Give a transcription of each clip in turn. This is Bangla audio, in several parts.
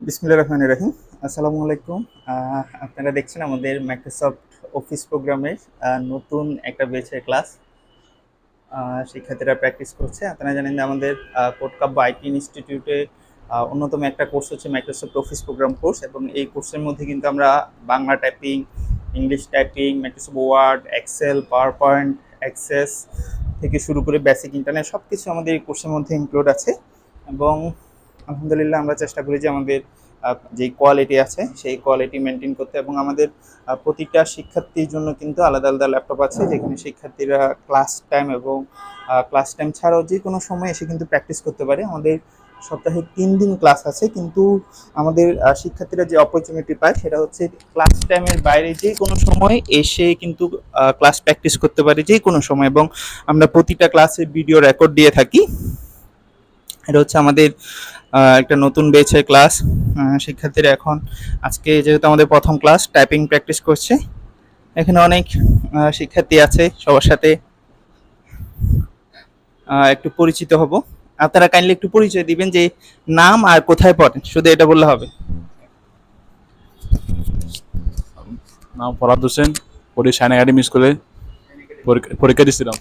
বিসমিল্লা রহমান রাহিম। আসসালামু আলাইকুম। আপনারা দেখছেন আমাদের মাইক্রোসফট অফিস প্রোগ্রামের নতুন একটা বেচের ক্লাস শিক্ষার্থীরা প্র্যাকটিস করছে। আপনারা জানেন যে আমাদের কোটকাব্য আইটি ইনস্টিটিউটে অন্যতম একটা কোর্স হচ্ছে মাইক্রোসফট অফিস প্রোগ্রাম কোর্স এবং এই কোর্সের মধ্যে কিন্তু আমরা Bangla typing English typing Microsoft Word Excel PowerPoint Access থেকে শুরু করে বেসিক ইন্টারনেট সব কিছু আমাদের এই কোর্সের মধ্যে ইনক্লুড আছে। এবং আলহামদুলিল্লাহ আমরা চেষ্টা করি যে আমাদের যে কোয়ালিটি আছে সেই কোয়ালিটি মেনটেন করতে এবং আমাদের প্রতিটা শিক্ষার্থীর জন্য কিন্তু আলাদা আলাদা ল্যাপটপ আছে যেখানে শিক্ষার্থীরা ক্লাস টাইম এবং ক্লাস টাইম ছাড়াও যে কোনো সময় এসে কিন্তু প্র্যাকটিস করতে পারে। আমাদের সপ্তাহে তিন দিন ক্লাস আছে কিন্তু আমাদের শিক্ষার্থীরা যে অপরচুনিটি পায় সেটা হচ্ছে ক্লাস টাইমের বাইরে যে কোনো সময় এসে কিন্তু ক্লাস প্র্যাকটিস করতে পারে যে কোনো সময় এবং আমরা প্রতিটা ক্লাসে ভিডিও রেকর্ড দিয়ে থাকি। এটা হচ্ছে আমাদের একটা নতুন বেচের ক্লাস শিক্ষার্থীরা এখন আজকে যেহেতু আমাদের প্রথম ক্লাস টাইপিং প্র্যাকটিস করছে। এখানে অনেক শিক্ষার্থী আছে সবার সাথে। একটু পরিচিত হব। আপনারা কাইন্ডলি একটু পরিচয় দিবেন যে নাম আর কোথায় পড়েন, শুধু এটা বললে হবে। নাম ফরাদ হোসেন, পড়ি সাইন একাডেমি স্কুলে। পরীক্ষা দিচ্ছিলাম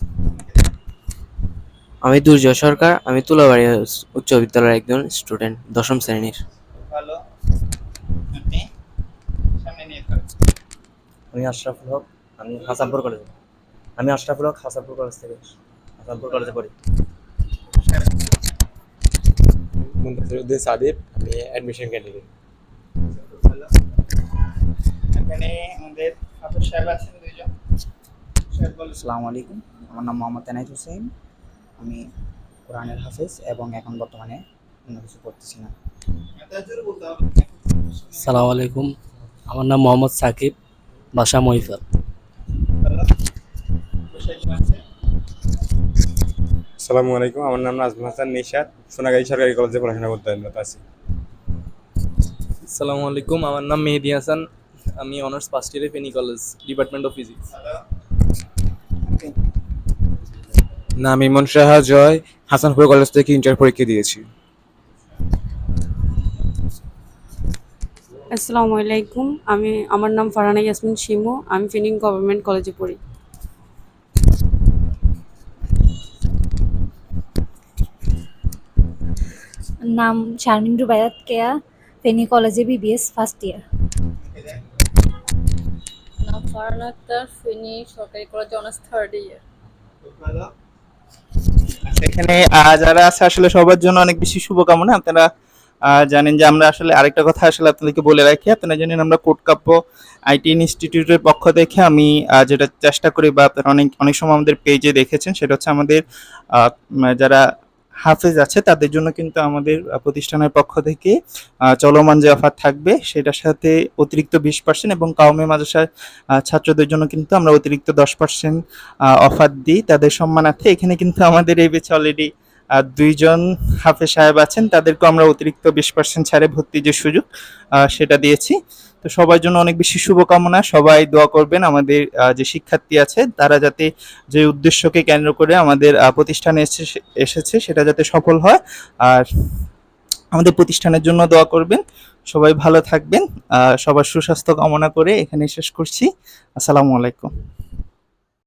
আমি দুর্জয় সরকার আমি তুলাবাড়ি উচ্চ বিদ্যালয়ের একজন স্টুডেন্ট দশম শ্রেণির। ভালো। সামনে নিয়ে আমি আশরাফুল হক আমি হাসানপুর কলেজে আমি আশরাফুল হক হাসানপুর কলেজ থেকে। হাসানপুর কলেজে পড়ি। মুন্তাসিরউদ্দিন সাদিব আমি অ্যাডমিশন ক্যান্ডিডেট এখানে আমাদের হাফেজ সাহেব আছেন দুইজন। সাহেব বলুন। আসসালামু আলাইকুম আমার নাম মোহাম্মদ এনায়েত হোসেন। আমি কোরআনের হাফেজ এবং এখন বর্তমানে অন্য কিছু করতেছি না। সালাম আলাইকুম। আমার নাম মোহাম্মদ সাকিব বাসা মহিফাল। আসসালামু আলাইকুম আমার নাম নাজমুল হাসান নিশাদ সোনাগাজী সরকারি কলেজে পড়াশোনা করতে আছি। আসসালামু আলাইকুম আমার নাম মেহেদি হাসান আমি অনার্স ফার্স্ট ইয়ারে Feni college department of physics. ভালো নাম ইমন সাহা জয় হাসানপুর কলেজ থেকে ইন্টার পরীক্ষা দিয়েছি। আসসালামু আলাইকুম আমি আমার নাম ফারহানা ইয়াসমিন শিমু আমি ফিনিং গভর্নমেন্ট কলেজে পড়ি। নাম শারমিন রুবায়াত কেয়া ফেনী কলেজে বিবিএস ফার্স্ট ইয়ার নাম ফারহানা আক্তার ফিনি সরকারি কলেজে অনার্স থার্ড ইয়ার এখানে যারা আছে আসলে সবার জন্য অনেক বেশি শুভকামনা। আপনারা জানেন যে আমরা আসলে আরেকটা কথা আসলে আপনাদেরকে বলে রাখি। আপনারা জানেন আমরা কোটকাপ্য আইটি ইনস্টিটিউটের পক্ষ থেকে আমি যেটা চেষ্টা করি বা আপনারা অনেক অনেক সময় আমাদের পেজে দেখেছেন, সেটা হচ্ছে আমাদের যারা হাফেজ আছে, তাদের জন্য কিন্তু আমাদের প্রতিষ্ঠানের পক্ষ থেকে চলমান যে অফার থাকবে, সেটার সাথে অতিরিক্ত বিশ পার্সেন্ট এবং কাউমে মাদ্রাসার ছাত্রদের জন্য কিন্তু আমরা অতিরিক্ত দশ পার্সেন্ট অফার দিই। তাদের সম্মানার্থে এখানে কিন্তু আমাদের এই বেচে অলরেডি দুইজন হাফেজ সাহেব আছেন তাদেরকে আমরা অতিরিক্ত বিশ পার্সেন্ট ছাড়ে ভর্তির যে সুযোগ সেটা দিয়েছি। তো সবার জন্য অনেক বেশি শুভকামনা। সবাই দোয়া করবেন, আমাদের যে শিক্ষার্থী আছে, তারা যাতে যে উদ্দেশ্যকে কেন্দ্র করে আমাদের প্রতিষ্ঠানে এসে- এসেছে, সেটা যাতে সফল হয়। আর আমাদের প্রতিষ্ঠানের জন্য দোয়া করবেন। সবাই ভালো থাকবেন। সবার সুস্বাস্থ্য কামনা করে এখানে শেষ করছি। আসসালামু আলাইকুম।